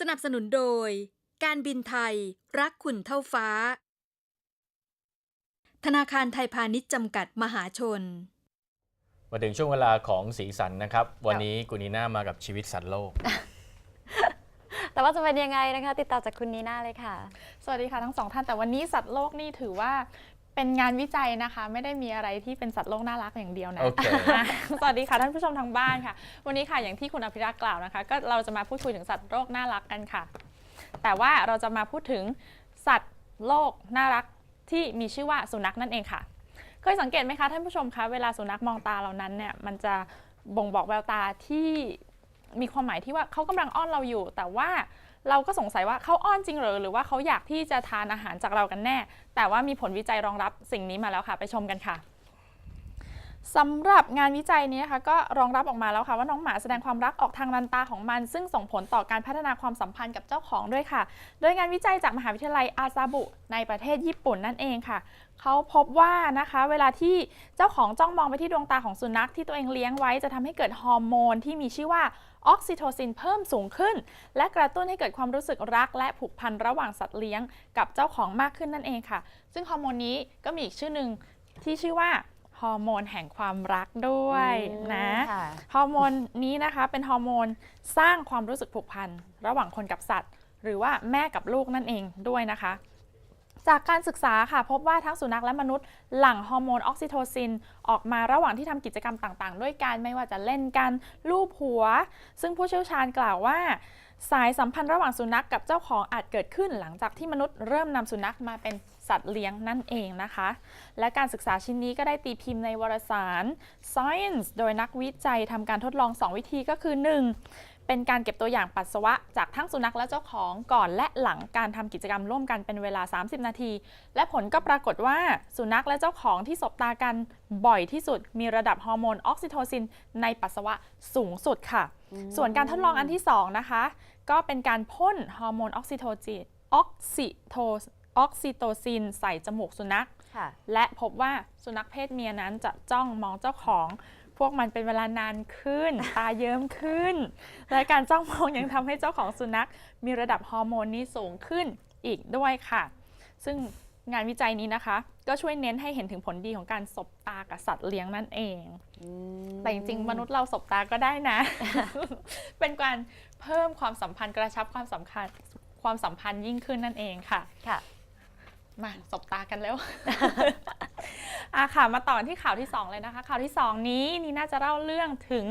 สนับสนุนโดย การบินไทยรักคุณเท่าฟ้า ธนาคารไทยพาณิชย์จำกัดมหาชน มาถึงช่วงเวลาของสีสันนะครับ วันนี้กุนีน่ามากับชีวิตสัตว์โลก แต่ว่าจะเป็นยังไงนะคะ ติดตามจากคุณนีน่าเลยค่ะ สวัสดีค่ะทั้งสองท่านแต่วันนี้สัตว์โลกนี่ถือว่า เป็นงานวิจัยนะคะ ไม่ได้มีอะไรที่เป็นสัตว์โลกน่ารักอย่างเดียวนะโอเคนะสวัสดีค่ะท่านผู้ชมทางบ้านค่ะ วันนี้ค่ะอย่างที่คุณอภิรักษ์กล่าวนะคะ ก็เราจะมาพูดคุยถึงสัตว์โลกน่ารักกันค่ะ แต่ว่าเราจะมาพูดถึงสัตว์โลกน่ารักที่มีชื่อว่าสุนัขนั่นเองค่ะ เคยสังเกตไหมคะท่านผู้ชมคะเวลาสุนัขมองตาเรานั้นเนี่ยมันจะบ่งบอกแววตาที่มีความหมายที่ว่าเขากำลังอ้อนเราอยู่ แต่ว่า เราก็สงสัยว่าเขาอ้อนจริงหรือหรือว่าเขาอยากที่จะทานอาหารจากเรากันแน่ แต่ว่ามีผลวิจัยรองรับสิ่งนี้มาแล้วค่ะ ไปชมกันค่ะ สำหรับงานวิจัยนี้นะคะก็รองรับออกมาแล้วค่ะว่าน้องหมาแสดงความรักออกทางนันตาของมัน ซึ่งส่งผลต่อการพัฒนาความสัมพันธ์กับเจ้าของด้วยค่ะ โดยงานวิจัยจากมหาวิทยาลัยอาซาบุในประเทศญี่ปุ่นนั่นเองค่ะเขาพบว่านะคะเวลาที่เจ้าของจ้องมองไปที่ดวงตาของสุนัขที่ตัวเองเลี้ยงไว้จะทำให้เกิดฮอร์โมนที่มีชื่อว่าออกซิโทซินเพิ่มสูงขึ้น และกระตุ้นให้เกิดความรู้สึกรัก และผูกพันระหว่างสัตว์เลี้ยงกับเจ้าของมากขึ้นนั่นเองค่ะ ซึ่งฮอร์โมนนี้ก็มีอีกชื่อหนึ่งที่ชื่อว่า ฮอร์โมนแห่งความรักด้วยนะค่ะฮอร์โมนนี้นะคะเป็นฮอร์โมนสร้างความรู้สึกผูกพันระหว่างคนกับสัตว์ หรือว่าแม่กับลูกนั่นเองด้วยนะคะ จากการศึกษาค่ะพบว่าทั้งสุนัขและมนุษย์หลั่งฮอร์โมนออกซิโทซิน ออกมาระหว่างที่ทำกิจกรรมต่างๆ ด้วยกันไม่ว่าจะเล่นกันลูบหัว ซึ่งผู้เชี่ยวชาญกล่าวว่าสายสัมพันธ์ระหว่างสุนัขกับเจ้าของอาจเกิดขึ้นหลังจากที่มนุษย์เริ่มนำสุนัขมาเป็น สัตว์เลี้ยงนั่นเองนะคะ และการศึกษาชิ้นนี้ก็ได้ตีพิมพ์ในวารสาร Science โดยนักวิจัยทำการทดลอง 2 วิธีก็คือ 1. เป็นการเก็บตัวอย่างปัสสาวะ จากทั้งสุนัขและเจ้าของก่อนและหลังการทำกิจกรรมร่วมกันเป็นเวลา 30 นาที และผลก็ปรากฏว่าสุนัขและเจ้าของที่สบตากันบ่อยที่สุดมีระดับฮอร์โมนออกซิโทซิน ในปัสสาวะสูงสุดค่ะ ส่วนการทดลองอันที่ 2 นะคะ ก็เป็นการพ่นฮอร์โมนออกซิโทจินออกซิโท ออกซิโตซินใส่จมูกสุนัขค่ะและพบว่าสุนัขเพศเมียนั้นจะจ้องมองเจ้าของ พวกมันเป็นเวลานานขึ้น ตาเยิ้มขึ้น และการจ้องมองยังทำให้เจ้าของสุนัข มีระดับฮอร์โมนนี้สูงขึ้นอีกด้วยค่ะ ซึ่งงานวิจัยนี้นะคะ ก็ช่วยเน้นให้เห็นถึงผลดีของการสบตากับสัตว์เลี้ยงนั่นเอง แต่จริงๆ มนุษย์เราสบตาก็ได้นะ เป็นการเพิ่มความสัมพันธ์กระชับความสำคัญความสัมพันธ์ยิ่งขึ้นนั่นเองค่ะค่ะ มาสบตากันแล้วอะค่ะมาต่อที่ข่าวที่ 2 เลยนะคะ ข่าวที่ 2 นี้นี่น่าจะเล่าเรื่องถึง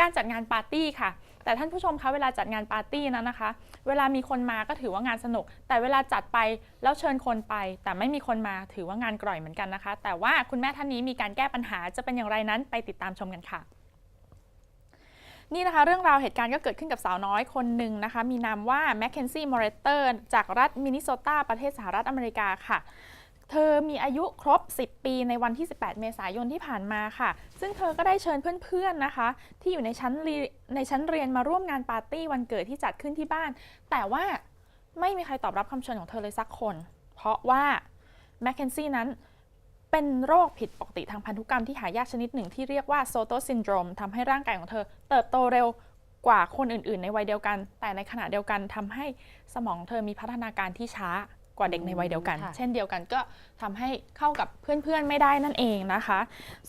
การจัดงานปาร์ตี้ค่ะ แต่ท่านผู้ชมคะเวลาจัดงานปาร์ตี้นั้นนะคะ เวลามีคนมาก็ถือว่างานสนุก แต่เวลาจัดไปแล้วเชิญคนไป แต่ไม่มีคนมาถือว่างานกร่อยเหมือนกันนะคะ แต่ว่าคุณแม่ท่านนี้มีการแก้ปัญหาจะเป็นอย่างไรนั้นไปติดตามชมกันค่ะ นี่นะคะเรื่องราวเหตุการณ์ก็เกิดขึ้นกับสาวน้อยคนหนึ่งนะคะมีนามว่าแมคเคนซี่มอร์เรเตอร์จากรัฐมินนิโซตาประเทศสหรัฐอเมริกาค่ะเธอมีอายุครบ 10 ปีในวันที่ 18 เมษายนที่ผ่านมาค่ะ ซึ่งเธอก็ได้เชิญเพื่อนๆ นะคะ ที่อยู่ในชั้นในชั้นเรียนมาร่วมงานปาร์ตี้วันเกิดที่จัดขึ้นที่บ้าน แต่ว่าไม่มีใครตอบรับคำเชิญของเธอเลยสักคน เพราะว่าแมคเคนซี่นั้น เป็นโรคผิดปกติทางพันธุกรรมที่หายากชนิดหนึ่งที่เรียกว่าโซโตซินโดรมทำให้ร่างกายของเธอ เติบโตเร็วกว่าคนอื่น ๆ ในวัยเดียวกัน แต่ในขณะเดียวกันทำให้สมองเธอมีพัฒนาการที่ช้ากว่าเด็กในวัยเดียวกันค่ะเช่นเดียวกันก็ทำให้เข้ากับเพื่อนๆไม่ได้นั่นเองนะคะ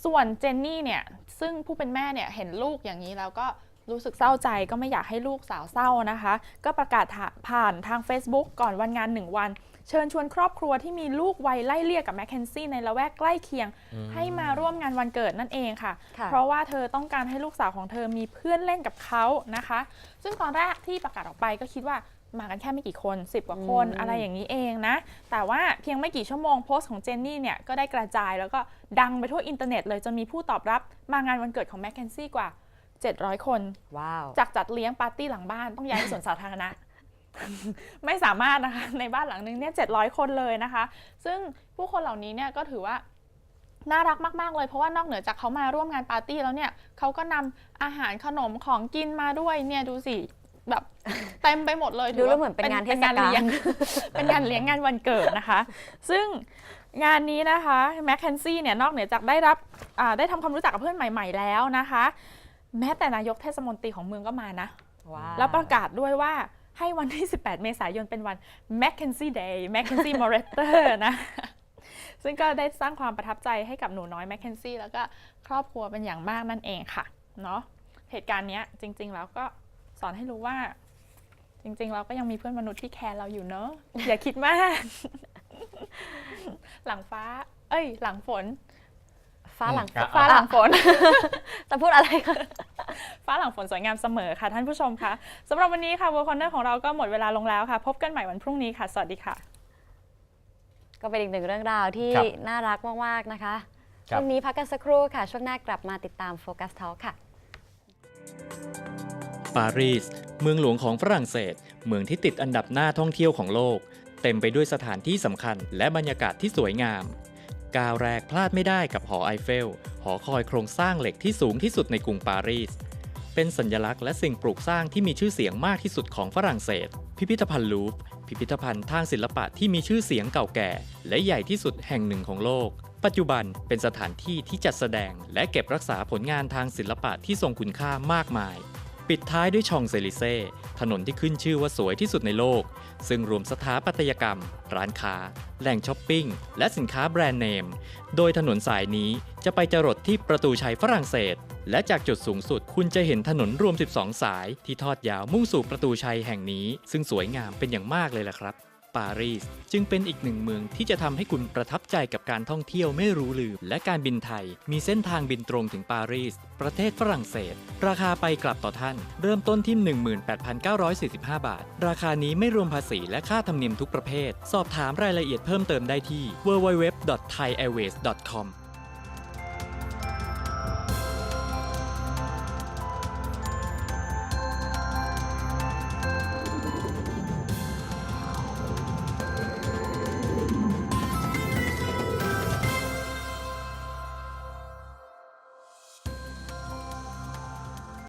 ส่วนเจนนี่เนี่ยซึ่งผู้เป็นแม่เนี่ยเห็นลูกอย่างนี้แล้วก็ รู้สึกเศร้าใจก็ไม่อยากให้ลูกสาวเศร้านะคะ ก็ประกาศผ่านทาง Facebook ก่อนวันงานหนึ่งวัน เชิญชวนครอบครัวที่มีลูกวัยไล่เลี่ยกับแมคเคนซี่ในละแวกใกล้เคียงอืมให้มาร่วมงานวันเกิดนั่นเองค่ะค่ะ เพราะว่าเธอต้องการให้ลูกสาวของเธอมีเพื่อนเล่นกับเขานะคะ ซึ่งตอนแรกที่ประกาศออกไปก็คิดว่ามากันแค่ไม่กี่คน 10 กว่าคนอืมอะไรอย่างนี้เองนะ แต่ว่าเพียงไม่กี่ชั่วโมงโพสต์ของเจนนี่เนี่ย ก็ได้กระจายแล้วก็ดังไปทั่วอินเทอร์เน็ตเลย จนมีผู้ตอบรับมางานวันเกิดของแมคเคนซี่กว่า 700 คน ว้าว จากจัดเลี้ยงปาร์ตี้หลังบ้านต้องย้ายไปสวนสาธารณะ ไม่สามารถนะคะ ในบ้านหลังนึงเนี่ยเจ็ดร้อยคนเลยนะคะ ซึ่งผู้คนเหล่านี้เนี่ยก็ถือว่าน่ารักมาก ๆ เลยเพราะว่านอกเหนือจากเขามาร่วมงานปาร์ตี้แล้วเนี่ยเขาก็นำอาหารขนมของกินมาด้วยเนี่ยดูสิแบบเต็มไปหมดเลยดูแล้วเหมือนเป็นงานเทศกาลป็เลี้ยงเป็นงานเลี้ยงงานวันเกิดนะคะ ซึ่งงานนี้นะคะแมคเคนซี่เนี่ยนอกเหนือจากได้รับอ่าได้ทำความรู้จักกับเพื่อนใหม่ ๆ แล้วนะคะ แม้แต่นายกเทศมนตรีของเมืองก็มานะว้าวแล้วประกาศด้วยว่าให้วันที่ 18 เมษายนเป็นวัน Mackenzie Day Mackenzie Moretter นะ ซึ่งก็ได้สร้างความประทับใจให้กับหนูน้อย Mackenzie แล้วก็ครอบครัวเป็นอย่างมากนั่นเองค่ะ เนาะเหตุการณ์เนี้ยจริง ๆ แล้วก็สอนให้รู้ว่า จริง ๆ เราก็ยังมีเพื่อนมนุษย์ที่แคร์เราอยู่เนอะอย่าคิดมาก หลังฟ้า เอ้ย หลังฝน ฟ้าหลังอืมฟ้าหลังฝน จะพูดอะไรคะฟ้าหลังฝนสวยงามเสมอค่ะท่านผู้ชมคะสำหรับวันนี้ค่ะ World Corner ของเราก็หมดเวลาลงแล้วค่ะ พบกันใหม่วันพรุ่งนี้ค่ะ สวัสดีค่ะ ก็เป็นอีกหนึ่งเรื่องราวที่ครับน่ารักมาก ๆ นะคะครับ ช่วงนี้พักกันสักครู่ค่ะ ช่วงหน้ากลับมาติดตามโฟกัสทอ l ค่ะ ปารีส เมืองหลวงของฝรั่งเศส เมืองที่ติดอันดับหน้าท่องเที่ยวของโลก เต็มไปด้วยสถานที่สำคัญและบรรยากาศที่สวยงาม ก้าวแรกพลาดไม่ได้กับหอไอเฟล หอคอยโครงสร้างเหล็กที่สูงที่สุดในกรุงปารีส เป็นสัญลักษณ์และสิ่งปลูกสร้างที่มีชื่อเสียงมากที่สุดของฝรั่งเศส พิพิธภัณฑ์ลูฟพิพิธภัณฑ์ทางศิลปะที่มีชื่อเสียงเก่าแก่ และใหญ่ที่สุดแห่งหนึ่งของโลก ปัจจุบันเป็นสถานที่ที่จัดแสดง และเก็บรักษาผลงานทางศิลปะที่ทรงคุณค่ามากมาย ปิดท้ายด้วยชองเซลิเซ่ถนนที่ขึ้นชื่อว่าสวยที่สุดในโลก ซึ่งรวมสถาปัตยกรรม ร้านค้า แหล่งช้อปปิ้ง และสินค้าแบรนด์เนม โดยถนนสายนี้จะไปจรดที่ประตูชัยฝรั่งเศส และจากจุดสูงสุดคุณจะเห็นถนนรวม 12 สายที่ทอดยาวมุ่งสู่ประตูชัยแห่งนี้ ซึ่งสวยงามเป็นอย่างมากเลยล่ะครับ ปารีส จึงเป็นอีกหนึ่งเมืองที่จะทำให้คุณประทับใจกับการท่องเที่ยวไม่รู้ลืม และการบินไทย มีเส้นทางบินตรงถึงปารีส ประเทศฝรั่งเศส ราคาไปกลับต่อท่าน เริ่มต้นที่ 18,945 บาท ราคานี้ไม่รวมภาษีและค่าธรรมเนียมทุกประเภท สอบถามรายละเอียดเพิ่มเติมได้ที่ www.thaiairways.com